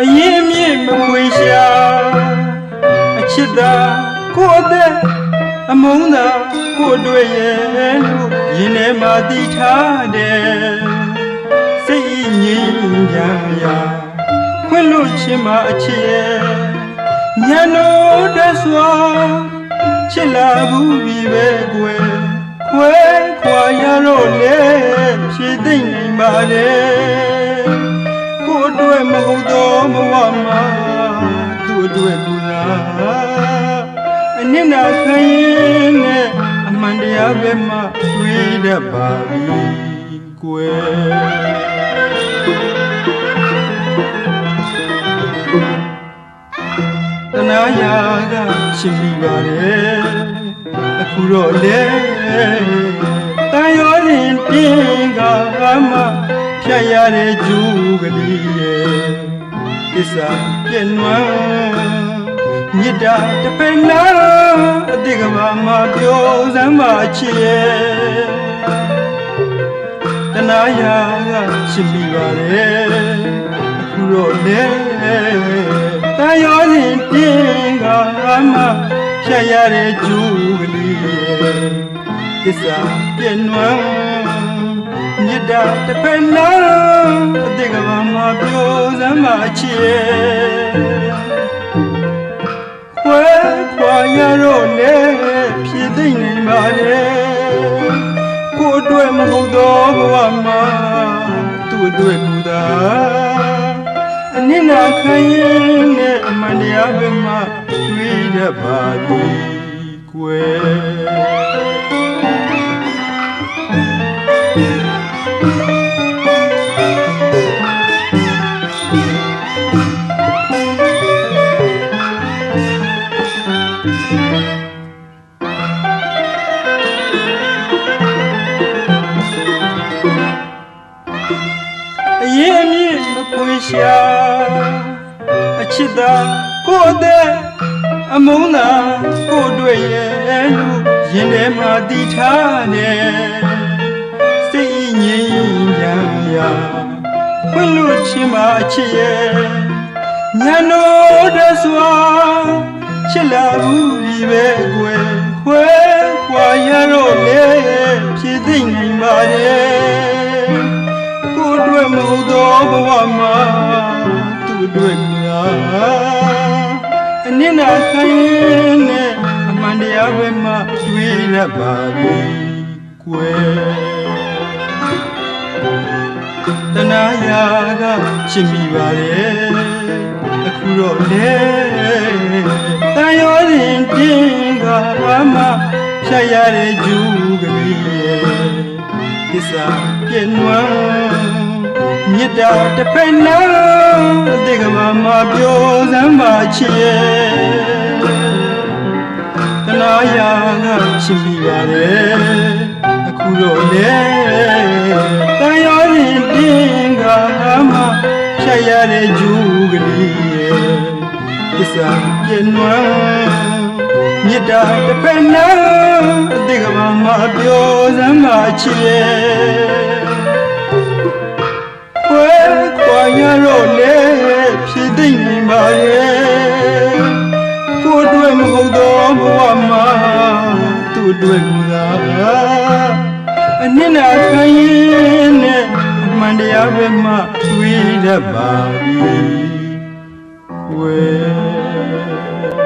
အရင်မြင့်မခွေရှာအချစ်သာကိုယ်အသက်အမုန်းသာကိုယ်တွေ့ရဲ့လို့ရင်ထဲမှာတည်ထားတယ်စိတ်ဤငြိမ်းချမ်းရာခွင့်လွတ်ခြင်းမှာအချစ်ရဲ့ညံတို့တဆွာချစ်လာဘူးပြီပဲကွယ်ခွဲခွာရတော့လေဖြည့်သိမ့်နိုင်ပါလေကိုယ်အတွက်မ ဟုတ်တော့မဝမှာသူ့အတွက်ကူလားအနစ်နာခံရင်နဲ့အမှန်တရားပဲမှတွေ့တတ်ပါပြီကွယ်တနာယာကရှင်ပြီပါတယ်အခုတော့လေတန်ရောရင်တင်းကမှဖြ တ်ရတဲ့ဂျူးကလေးရဲ့သစ္စာပြည့်နွမ်းမြစ်တာတစ်ဖက်နာအတိတ်ကဘာမှာပြောစမ်းပါချစ်ရဲ့တနာယာကရှင်ပြီပါတယ်အခုတော့လေတန်ရောရင်တင်းကမှဖြတ်ရတဲ့ဂျူးကလေးရဲ့သစ္စာပြည့်နွမ်း မြစ်တာတစ်ဖက်နာအတိတ်ကဘာမှာပြောစမ်းပါချစ်ရဲ့ခွဲခွာရတော့လေဖြည့်သိမ့်နိုင်ပါလေကိုယ်အတွက်မဟုတ်တော့ဘဝမှာသူ့အတွက်ကူတာအနစ်နာခံရင်နဲ့အမှန်တရားပဲမှတွေ့တတ်ပါသည်ကွယ် င့်မပွေရှာအချစ်သာကိုယ်အသက်အမုန်းသာကိုယ်တွေ့ရဲ့လို့ရင်ထဲမှာတည်ထားတယ်စိတ်ဤငြိမ်းချမ်းရာခွင့်လွတ်ခြင်းမှာအချစ်ရဲ့ညံတို့တစွာချစ်လာဘူးပြီပဲကွယ်ခွဲခွာ ဘဝမှာသူ့အတွက်များအနစ်နာခံရင်နဲ့အမှန်တရားပဲမှတွေ့ရပါပြီကွယ်တနာယာကချစ်မိပါတယ်အခုတော့လေတန်ရောရင်တင်းကမှဖြတ်ရတဲ့ဂျူးကလေးရဲ့သစ္စာပြည့်နွ မ်းမြစ်တာတစ်ဖက်နာအတိတ်ကဘာမှာပြောစမ်းပါချစ်ရဲ့တနာယာကချစ်မိပါတယ်အခုတော့လေတန်ရောရင်တင်းကမှဖြတ်ရတဲ့ဂျူးကလေးရဲ့သစ္စာပြည့်နွမ်းမြစ်တာတစ်ဖက်နာအတိတ်ကဘာမှာပြောစမ်းပါချစ်ရဲ့ခွဲ whatever my sweet about me. Well.